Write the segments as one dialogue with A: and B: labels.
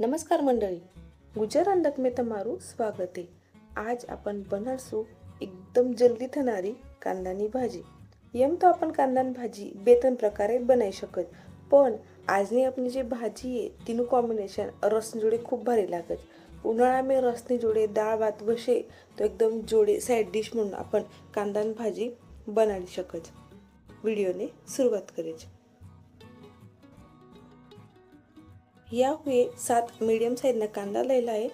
A: नमस्कार मंडळी. गुजरात में तमारू स्वागत. आहे आज आपण बनारसू एकदम जल्दी थनारी कांदानी भाजी. यम तो आपण कांदान भाजी बेतन प्रकारे बनाई शकत पण आजनी आपली जी भाजी आहे तिनं कॉम्बिनेशन रसने जोडे खूप भारी लागत. उन्हाळा में रसने जोडे दाळ भात वशे तो एकदम जोडे साईड डिश म्हणून आपण कांदान भाजी बनाडी शकत. व्हिडिओने सुरुवात करायची या हुए सात मीडियम साईजनं कांदा लिहिला आहे.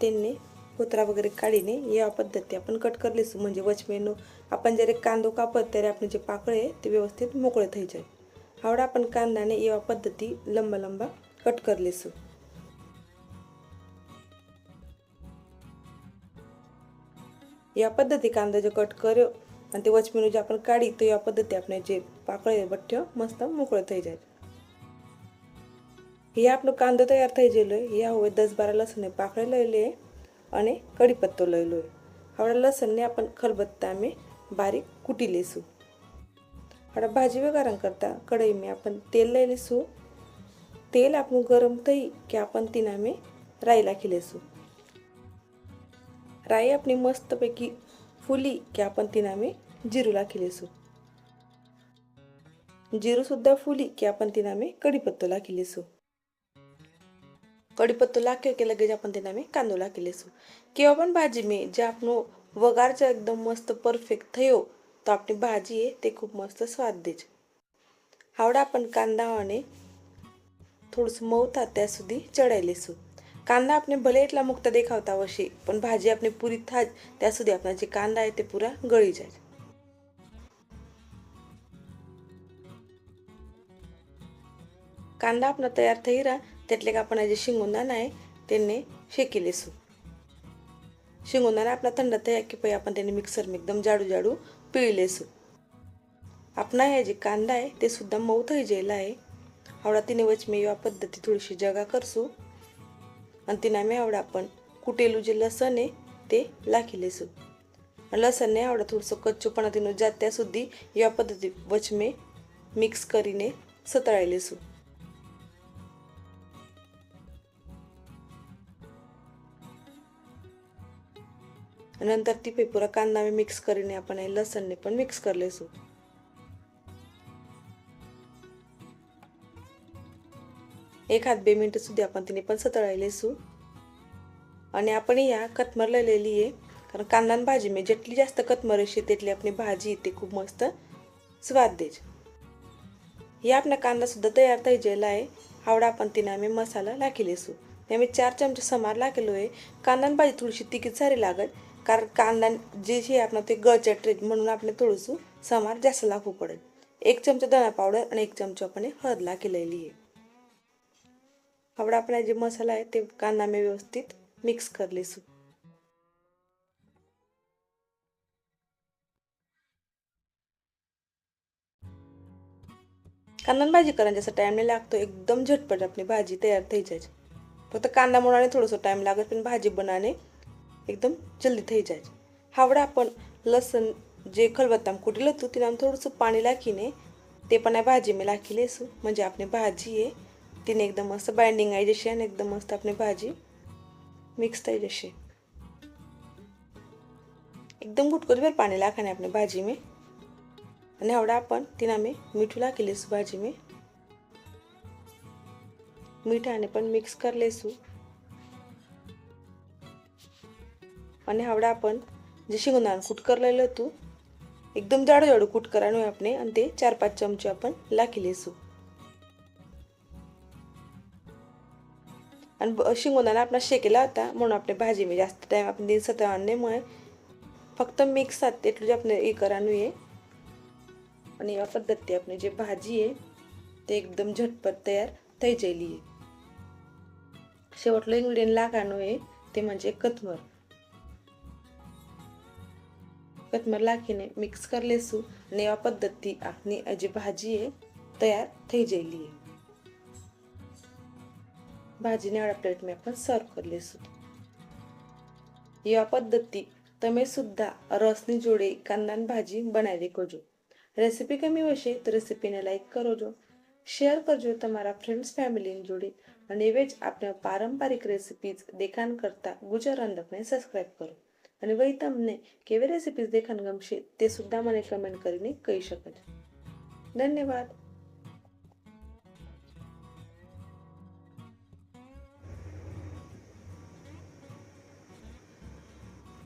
A: त्यांनी कुत्रा वगैरे काढीने या पद्धती आपण कट करलीस. म्हणजे वचमेनू आपण जरी कांदो कापत तरी आपण जे पाकळे ते व्यवस्थित मोकळे थैचे आवडा आपण कांदाने या पद्धती लंबा लंबा कट करलीस. या पद्धती कांदा जो कट कर्यो आणि ते वचमेनू जे आपण काढी तो या पद्धती आपण जे पाकळे बठ्ठ्यो मस्त मोकळे थैचे हे आपलं कांदो तयार થઈ જેલો એ હવે દસ બાર લસણને પાકળે લઈ લે અને કઢી પત્તો લઈ લો હવે લસણને आपण खलबत्तामध्ये बारीक कुटी लेसू હવે ભાજી વઘારણ કરતા કઢાઈમાં आपण તેલ લઈ લેશું તેલ આપણું ગરમ થઈ કે आपण તેનામાં રાઈ નાખી લેશું રાई આપણી મસ્તપૈકી फुली की आपण तिने आम्ही जिरूला केलेसू जिरूसुद्धा फुली की आपण तिने आम्ही कढीपत्तोला केलेसू कढीपत्तू लाखे लगेच आपण त्यांना आम्ही कांदू लाखले असू. किंवा पण भाजी मी जे आपण वगारच्या एकदम मस्त परफेक्ट थयो हो, तो आपली भाजी आहे ते खूप मस्त स्वाद द्यायच हावडा आपण कांदा आणि थोडस मऊता त्या सुधी चढायले असू. कांदा आपण भले इथला मुक्त देखावता वशी पण भाजी आपली पुरी थाज त्या सुधी आपण जे कांदा आहे ते पुरा गळी जाय. कांदा आपला तयार थैरा त्यातले कापणाचे शिंगोनान आहे त्यांनी शेकी सू शिंगोनान आपला थंड तयार की पै आपण त्यांनी मिक्सर एकदम जाडू जाडू पिळले सू आपणा हे जे कांदा आहे ते सुद्धा मऊ थंय आहे. आवडा तिने वच मी या पद्धती थोडीशी जगा करसू. आणि तिने आम्ही आवडा आपण कुटेलू जे लसण आहे ते लाखिलेसू लसण नाही आवडा थोडंसं कच्चूपणा तिनं जात्या या पद्धती वचमे मिक्स करीने सतळायलेसू नंतर ती पेपुरा कांदा કાંદા मिक्स करीन आपण लसणने पण मिक्स करले सो एक हात बे मिनिट सुद्धा आपण तिने पण सतळायले सु आणि आपण या कथमर लिहिलेली आहे कारण कांदा भाजी म्हणजे मी जेटली जास्त कथमर अशी तेटली आपली भाजी ते खूप मस्त स्वाद देज हे आपला कांदासुद्धा तयार થઈ जेला आहे. हावडा आपण तिने आम्ही मसाला लाखिले लईसू मी चार चमचे समार लाखेलो आहे कांदा भाजी थोडीशी तिकीट सारी लागत कारण कांदा जे शे आपण ते गळचट म्हणून आपण थोडंसं समार जास्त लागू पडेल. एक चमचा धना पावडर आणि एक चमचा आपण हळदला केलेली आहे. हवडा आपला जे मसाला आहे ते कांदा मी व्यवस्थित मिक्स करलेसू कांदा भाजी करण्यासाठी टाईम नाही लागतो एकदम झटपट आपली भाजी तयार थी फक्त कांदा मुळाने थोडंसं टाईम लागत पण भाजी बनवणे એકદમ જલ્દી થઈ જાય છે હાવડા પણ લસણ જે ખલબત્તામાં કૂટેલું હતું તેનામાં થોડુંસું પાણી નાખીને તે પણ આ ભાજીમાં નાખી લઈશું म्हणजे આપણી ભાજી એ तिने एकदम मस्त बाइंडिंग આવી જશે અને એકદમ મસ્ત આપણી ભાજી મિક્સ થઈ જશે એકદમ ગુટકુટભર પાણી નાખવાને આપણે ભાજીમાં અને આવડા પણ તેના મેં મીઠું નાખી લઈશું ભાજીમાં મીઠાને પણ મિક્સ કરી લઈશું અને આવડા પણ જે શિંગોદાનું કૂટ કરેલું હતું એકદમ જાડું જાડું કૂટ કરવાનું આપણે અને તે ચાર પાંચ ચમચો आपण નાખી લઈશું आणि शिंगोंदाना आपण शेकेला होता म्हणून આપણે ભાજીમાં જાસ્ત ટાઈમ આપણે દિન સતવાને મળે ફક્ત મિક્સ સાથે એટલું જ આપણે એ કરવાનું એ અને એવા પદ્ધતિ આપણે જે ભાજી છે તે એકદમ ઝટપટ તૈયાર થઈ જયેલી છે शेवटलं इन्ग्रेडियंट लागानो आहे ते म्हणजे कथमर કોથમર નાખીને મિક્સ કરી લેશું અને આ પદ્ધતિ આપની આજે ભાજી એ તૈયાર થઈ જઈલી ભાજીને આપણા પ્લેટમાં પણ સર્વ કરી લેશું એવા પદ્ધતિ તમે સુદ્ધા રસની જોડે કાંદાની ભાજી બનાવી કરજો રેસીપી કમી હશે તો રેસીપીને લાઈક કરજો શેર કરજો તમારા ફ્રેન્ડ્સ ફેમિલીની જોડે અને એવે જ આપણે પારંપરિક રેસીપીઝ દેખાણ કરતા ગુજરાત અંધકને સબસ્ક્રાઈબ કરો અને વળી તમને કેવી રેસિપીઝ દેખાણ ગમશે તે સુદ્ધા મને કમેન્ટ કરીને કહી શકો છો. ધન્યવાદ.